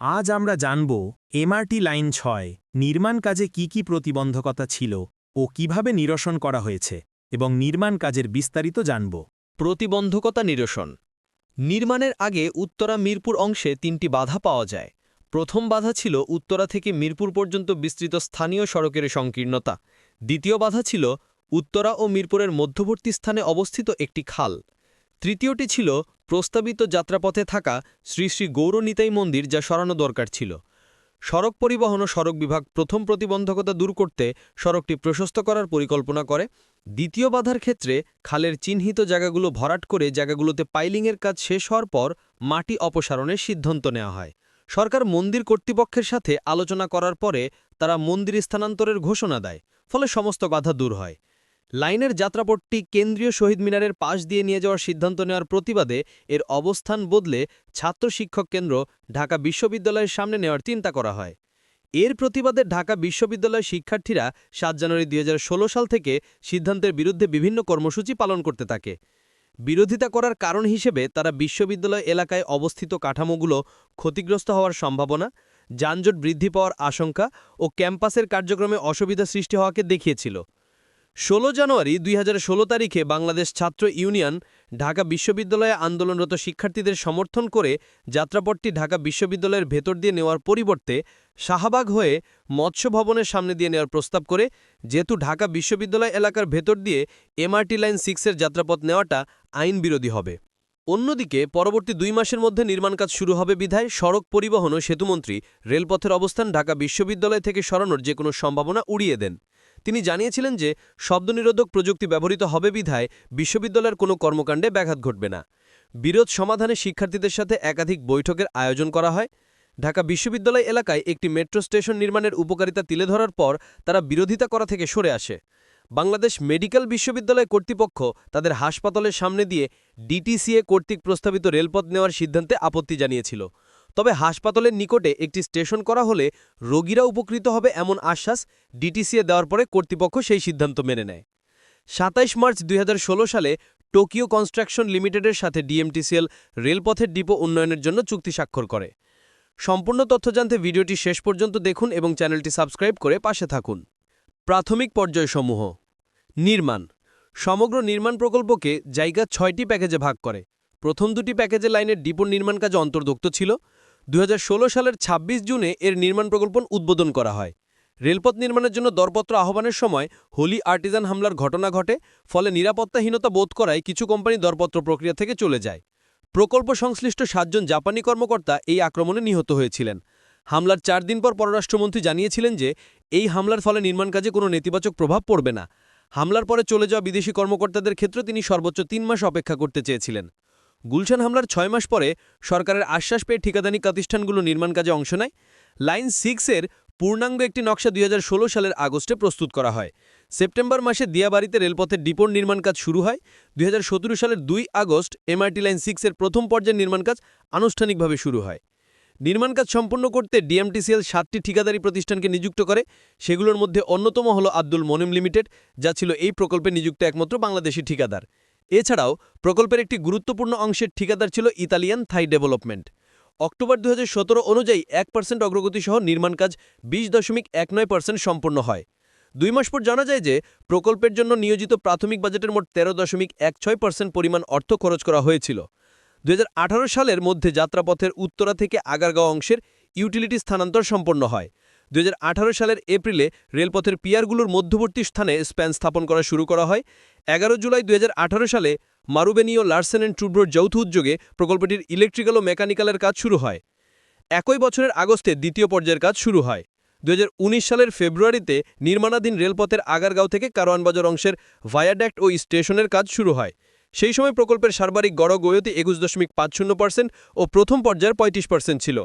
আজ আমরা জানব, এমআরটি লাইন ছয়, নির্মাণ কাজে কি কি প্রতিবন্ধকতা ছিল ও কীভাবে নিরসন করা হয়েছে এবং নির্মাণ কাজের বিস্তারিত জানব। প্রতিবন্ধকতা নিরসন। নির্মাণের আগে উত্তরা মিরপুর অংশে তিনটি বাধা পাওয়া যায়। প্রথম বাধা ছিল উত্তরা থেকে মিরপুর পর্যন্ত বিস্তৃত স্থানীয় সড়কের সংকীর্ণতা। দ্বিতীয় বাধা ছিল উত্তরা ও মিরপুরের মধ্যবর্তী স্থানে অবস্থিত একটি খাল। তৃতীয়টি ছিল প্রস্তাবিত যাত্রাপথে থাকা শ্রী শ্রী গৌরনিতাই মন্দির যা সরানো দরকার ছিল। সড়ক পরিবহন ও সড়ক বিভাগ প্রথম প্রতিবন্ধকতা দূর করতে সড়কটি প্রশস্ত করার পরিকল্পনা করে। দ্বিতীয় বাধার ক্ষেত্রে খালের চিহ্নিত জায়গাগুলো ভরাট করে জায়গাগুলোতে পাইলিংয়ের কাজ শেষ হওয়ার পর মাটি অপসারণের সিদ্ধান্ত নেওয়া হয়। সরকার মন্দির কর্তৃপক্ষের সাথে আলোচনা করার পরে তারা মন্দির স্থানান্তরের ঘোষণা দেয়, ফলে সমস্ত বাধা দূর হয়। লাইনের যাত্রাপথটি কেন্দ্রীয় শহীদ মিনারের পাশ দিয়ে নিয়ে যাওয়ার সিদ্ধান্ত নেওয়ার প্রতিবাদে এর অবস্থান বদলে ছাত্র শিক্ষক কেন্দ্র ঢাকা বিশ্ববিদ্যালয়ের সামনে নেওয়ার চিন্তা করা হয়। এর প্রতিবাদে ঢাকা বিশ্ববিদ্যালয়ের শিক্ষার্থীরা সাত জানুয়ারি দুই হাজার ষোলো সাল থেকে সিদ্ধান্তের বিরুদ্ধে বিভিন্ন কর্মসূচি পালন করতে থাকে। বিরোধিতা করার কারণ হিসেবে তারা বিশ্ববিদ্যালয় এলাকায় অবস্থিত কাঠামোগুলো ক্ষতিগ্রস্ত হওয়ার সম্ভাবনা, যানজট বৃদ্ধি পাওয়ার আশঙ্কা ও ক্যাম্পাসের কার্যক্রমে অসুবিধা সৃষ্টি হওয়াকে দেখিয়েছিল। ষোলো জানুয়ারি দুই হাজার ষোলো তারিখে বাংলাদেশ ছাত্র ইউনিয়ন ঢাকা বিশ্ববিদ্যালয়ে আন্দোলনরত শিক্ষার্থীদের সমর্থন করে যাত্রাপথটি ঢাকা বিশ্ববিদ্যালয়ের ভেতর দিয়ে নেওয়ার পরিবর্তে শাহবাগ হয়ে মৎস্য ভবনের সামনে দিয়ে নেওয়ার প্রস্তাব করে, যেহেতু ঢাকা বিশ্ববিদ্যালয় এলাকার ভেতর দিয়ে এমআরটি লাইন সিক্সের যাত্রাপথ নেওয়াটা আইন বিরোধী হবে। অন্যদিকে, পরবর্তী দুই মাসের মধ্যে নির্মাণ কাজ শুরু হবে বিধায় সড়ক পরিবহন ও সেতুমন্ত্রী রেলপথের অবস্থান ঢাকা বিশ্ববিদ্যালয় থেকে সরানোর যে কোনো সম্ভাবনা উড়িয়ে দেন। তিনি জানিয়েছিলেন যে, শব্দনিরোধক প্রযুক্তি ব্যবহৃত হবে বিধায় বিশ্ববিদ্যালয়ের কোনো কর্মকাণ্ডে ব্যাঘাত ঘটবে না। বিরোধ সমাধানে শিক্ষার্থীদের সাথে একাধিক বৈঠকের আয়োজন করা হয়। ঢাকা বিশ্ববিদ্যালয় এলাকায় একটি মেট্রো স্টেশন নির্মাণের উপকারিতা তুলে ধরার পর তারা বিরোধিতা করা থেকে সরে আসে। বাংলাদেশ মেডিকেল বিশ্ববিদ্যালয় কর্তৃপক্ষ তাদের হাসপাতালের সামনে দিয়ে ডিটিসিএ কর্তৃক প্রস্তাবিত রেলপথ নেওয়ার সিদ্ধান্তে আপত্তি জানিয়েছিল। তবে হাসপাতালের নিকটে একটি স্টেশন করা হলে রোগীরা উপকৃত হবে এমন আশ্বাস ডিটিসিএ দেওয়ার পরে কর্তৃপক্ষ সেই সিদ্ধান্ত মেনে নেয়। সাতাইশ মার্চ দুই হাজার ষোলো সালে টোকিও কনস্ট্রাকশন লিমিটেডের সাথে ডিএমটিসিএল রেলপথের ডিপো উন্নয়নের জন্য চুক্তি স্বাক্ষর করে। সম্পূর্ণ তথ্য জানতে ভিডিওটি শেষ পর্যন্ত দেখুন এবং চ্যানেলটি সাবস্ক্রাইব করে পাশে থাকুন। প্রাথমিক পর্যায়সমূহ। নির্মাণ। সমগ্র নির্মাণ প্রকল্পকে জায়গা ছয়টি প্যাকেজে ভাগ করে। প্রথম দুটি প্যাকেজে লাইনের ডিপোর নির্মাণ কাজ অন্তর্ভুক্ত ছিল। দু হাজার ষোলো সালের ২৬ জুনে এর নির্মাণ প্রকল্প উদ্বোধন করা হয়। রেলপথ নির্মাণের জন্য দরপত্র আহ্বানের সময় হোলি আর্টিজান হামলার ঘটনা ঘটে, ফলে নিরাপত্তাহীনতা বোধ করায় কিছু কোম্পানি দরপত্র প্রক্রিয়া থেকে চলে যায়। প্রকল্প সংশ্লিষ্ট সাতজন জাপানি কর্মকর্তা এই আক্রমণে নিহত হয়েছিলেন। হামলার চার দিন পর পররাষ্ট্রমন্ত্রী জানিয়েছিলেন যে, এই হামলার ফলে নির্মাণ কাজে কোনো নেতিবাচক প্রভাব পড়বে না। হামলার পরে চলে যাওয়া বিদেশি কর্মকর্তাদের ক্ষেত্রে তিনি সর্বোচ্চ তিন মাস অপেক্ষা করতে চেয়েছিলেন। গুলশান হামলার ছয় মাস পরে সরকারের আশ্বাস পেয়ে ঠিকাদানি প্রতিষ্ঠানগুলো নির্মাণ কাজে অংশ নেয়। লাইন সিক্সের পূর্ণাঙ্গ একটি নকশা দুই হাজার ষোলো সালের আগস্টে প্রস্তুত করা হয়। সেপ্টেম্বর মাসে দিয়াবাড়িতে রেলপথের ডিপোর নির্মাণ কাজ শুরু হয়। দুই হাজার সতেরো সালের দুই আগস্ট এমআরটি লাইন সিক্সের প্রথম পর্যায়ের নির্মাণ কাজ আনুষ্ঠানিকভাবে শুরু হয়। নির্মাণ কাজ সম্পন্ন করতে ডিএমটিসিএল সাতটি ঠিকাদারি প্রতিষ্ঠানকে নিযুক্ত করে। সেগুলোর মধ্যে অন্যতম হল আব্দুল মনিম লিমিটেড, যা ছিল এই প্রকল্পে নিযুক্ত একমাত্র বাংলাদেশি ঠিকাদার। এছাড়াও প্রকল্পের একটি গুরুত্বপূর্ণ অংশের ঠিকাদার ছিল ইতালিয়ান থাই ডেভেলপমেন্ট। অক্টোবর দু হাজার সতেরো অনুযায়ী এক পার্সেন্ট অগ্রগতিসহ নির্মাণ কাজ বিশ দশমিক এক নয় পার্সেন্ট সম্পন্ন হয়। দুই মাস পর জানা যায় যে, প্রকল্পের জন্য নিয়োজিত প্রাথমিক বাজেটের মোট তেরো দশমিক এক ছয় পার্সেন্ট পরিমাণ অর্থ খরচ করা হয়েছিল। দুই হাজার আঠারো সালের মধ্যে যাত্রাপথের উত্তরা থেকে আগারগাঁও অংশের ইউটিলিটি স্থানান্তর সম্পন্ন হয়। দু হাজার আঠারো সালের এপ্রিলে রেলপথের পিয়ারগুলোর মধ্যবর্তী স্থানে স্প্যান স্থাপন করা শুরু করা হয়। এগারো জুলাই দু হাজার আঠারো সালে মারুবেনীয় লার্সেন অ্যান্ড ট্রুব্রোর যৌথ উদ্যোগে প্রকল্পটির ইলেকট্রিক্যাল ও মেকানিক্যালের কাজ শুরু হয়। একই বছরের আগস্টে দ্বিতীয় পর্যায়ের কাজ শুরু হয়। দু হাজার উনিশ সালের ফেব্রুয়ারিতে নির্মাণাধীন রেলপথের আগারগাঁও থেকে কারওয়ানবাজার অংশের ভায়াড্যাক্ট ও স্টেশনের কাজ শুরু হয়। সেই সময় প্রকল্পের সার্বারিক গড় গয়তি একুশ দশমিক পাঁচ শূন্য পার্সেন্ট ও প্রথম পর্যায়ের পঁয়ত্রিশ পার্সেন্ট ছিল।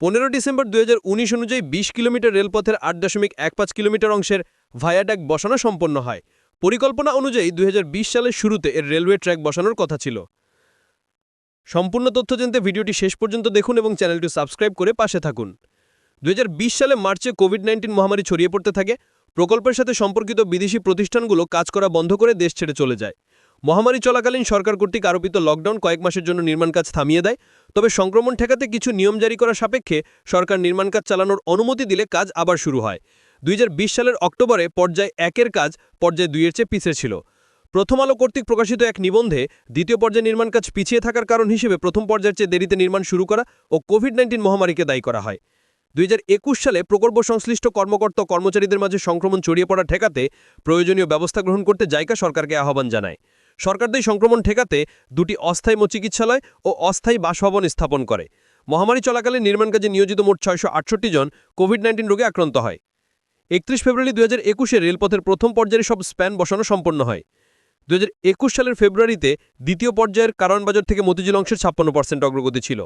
পনেরো ডিসেম্বর দু হাজার উনিশ অনুযায়ী বিশ কিলোমিটার রেলপথের আট দশমিক এক পাঁচ কিলোমিটার অংশের ভায়াড্যাক বসানো সম্পন্ন হয়। পরিকল্পনা অনুযায়ী দু হাজার বিশ সালের শুরুতে এর রেলওয়ে ট্র্যাক বসানোর কথা ছিল। সম্পূর্ণ তথ্য জানতে ভিডিওটি শেষ পর্যন্ত দেখুন এবং চ্যানেলটি সাবস্ক্রাইব করে পাশে থাকুন। দুই সালে মার্চে কোভিড নাইন্টিন মহামারী ছড়িয়ে পড়তে থাকে। প্রকল্পের সাথে সম্পর্কিত বিদেশি প্রতিষ্ঠানগুলো কাজ করা বন্ধ করে দেশ ছেড়ে চলে যায়। মহামারী চলাকালীন সরকার কর্তৃক আরোপিত লকডাউন কয়েক মাসের জন্য নির্মাণ কাজ থামিয়ে দেয়। তবে সংক্রমণ ঠেকাতে কিছু নিয়ম জারি করা সাপেক্ষে সরকার নির্মাণ কাজ চালানোর অনুমতি দিলে কাজ আবার শুরু হয়। দুই হাজার বিশ সালের অক্টোবরে পর্যায় একের কাজ পর্যায় দুইয়ের চেয়ে পিছিয়ে ছিল। প্রথম আলো কর্তৃক প্রকাশিত এক নিবন্ধে দ্বিতীয় পর্যায়ে নির্মাণ কাজ পিছিয়ে থাকার কারণ হিসেবে প্রথম পর্যায়ের চেয়ে দেরিতে নির্মাণ শুরু করা ও কোভিড নাইন্টিন মহামারীকে দায়ী করা হয়। দুই হাজার একুশ সালে প্রকল্প সংশ্লিষ্ট কর্মকর্তা কর্মচারীদের মাঝে সংক্রমণ ছড়িয়ে পড়া ঠেকাতে প্রয়োজনীয় ব্যবস্থা গ্রহণ করতে জায়গা সরকারকে আহ্বান জানায়। সরকার এই সংক্রমণ ঠেকাতে দুটি অস্থায়ী চিকিৎসালয় ও অস্থায়ী বাসভবন স্থাপন করে। মহামারী চলাকালে নির্মাণ কাজে নিয়োজিত মোট ছয়শো আটষট্টি জন কোভিড নাইন্টিন রোগে আক্রান্ত হয়। একত্রিশ ফেব্রুয়ারি দুই হাজার একুশে রেলপথের প্রথম পর্যায়ের সব স্প্যান বসানো সম্পন্ন হয়। দু সালের ফেব্রুয়ারিতে দ্বিতীয় পর্যায়ের কারণবাজার থেকে মতিঝিল অংশের ছাপ্পান্ন পার্সেন্ট অগ্রগতি ছিল।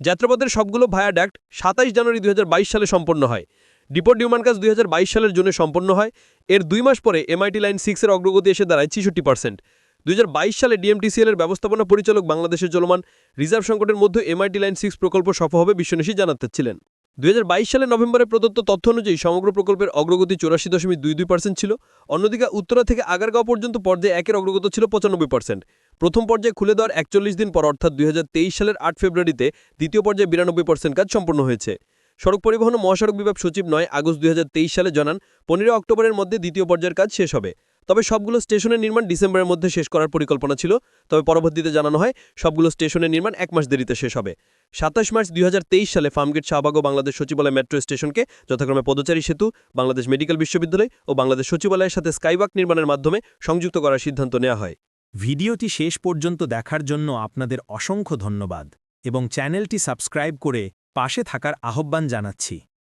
যাত্রাপথের সবগুলো ভায়াডাক্ট সাতাইশ জানুয়ারি দুই হাজার বাইশ সালে সম্পন্ন হয়। ডিপোর্ট নির্মাণ কাজ বাইশ সালের জন্য সম্পন্ন হয়। এর দুই মাস পরে এমআইটি লাইন সিক্সের অগ্রগতি এসে দাঁড়ায় ছিষট্টি পার্সেন্ট দুই হাজার বাইশ সালে ডিএমটিসিএল এর ব্যবস্থাপনা পরিচালক বাংলাদেশের চলমান রিজার্ভ সংকটের মধ্যে এমআইটি লাইন সিক্স প্রকল্প সফল হবে, বিশ্বনেশী জানাতেছিলেন দুই হাজার বাইশ সালে নভেম্বরে প্রদত্ত তথ্য অনুযায়ী সমগ্র প্রকল্পের অগ্রগতি চৌরাশি দশমিক দুই দুই পার্সেন্ট ছিল, অন্যদিকে উত্তরা থেকে আগারগাঁও পর্যন্ত পর্যায়ে একের অগ্রগতি ছিল পঁচানব্বই পার্সেন্ট প্রথম পর্যায়ে খুলে দেওয়ার একচল্লিশ দিন পর, অর্থাৎ দুই হাজার তেইশ সালের আট ফেব্রুয়ারিতে দ্বিতীয় পর্যায়ে বিরানব্বই পার্সেন্ট কাজ সম্পন্ন হয়েছে। সড়ক পরিবহন ও মহাসড়ক বিভাগ সচিব নয় আগস্ট দুই হাজার তেইশ সালে জানান পনেরো অক্টোবরের মধ্যে দ্বিতীয় পর্যায়ের কাজ শেষ হবে। তবে সবগুলো স্টেশনের নির্মাণ ডিসেম্বরের মধ্যে শেষ করার পরিকল্পনা ছিল। তবে পরবর্তীতে জানানো হয়, সবগুলো স্টেশনের নির্মাণ এক মাস দেরিতে শেষ হবে। সাতাশ মার্চ দুই হাজার তেইশ সালে ফার্মগেট শাহবাগ ও বাংলাদেশ সচিবালয় মেট্রো স্টেশনকে যথাক্রমে পদচারী সেতু, বাংলাদেশ মেডিকেল বিশ্ববিদ্যালয় ও বাংলাদেশ সচিবালয়ের সাথে স্কাইওয়াক নির্মাণের মাধ্যমে সংযুক্ত করার সিদ্ধান্ত নেওয়া হয়। ভিডিওটি শেষ পর্যন্ত দেখার জন্য আপনাদের অসংখ্য ধন্যবাদ এবং চ্যানেলটি সাবস্ক্রাইব করে পাশে থাকার আহ্বান জানাচ্ছি।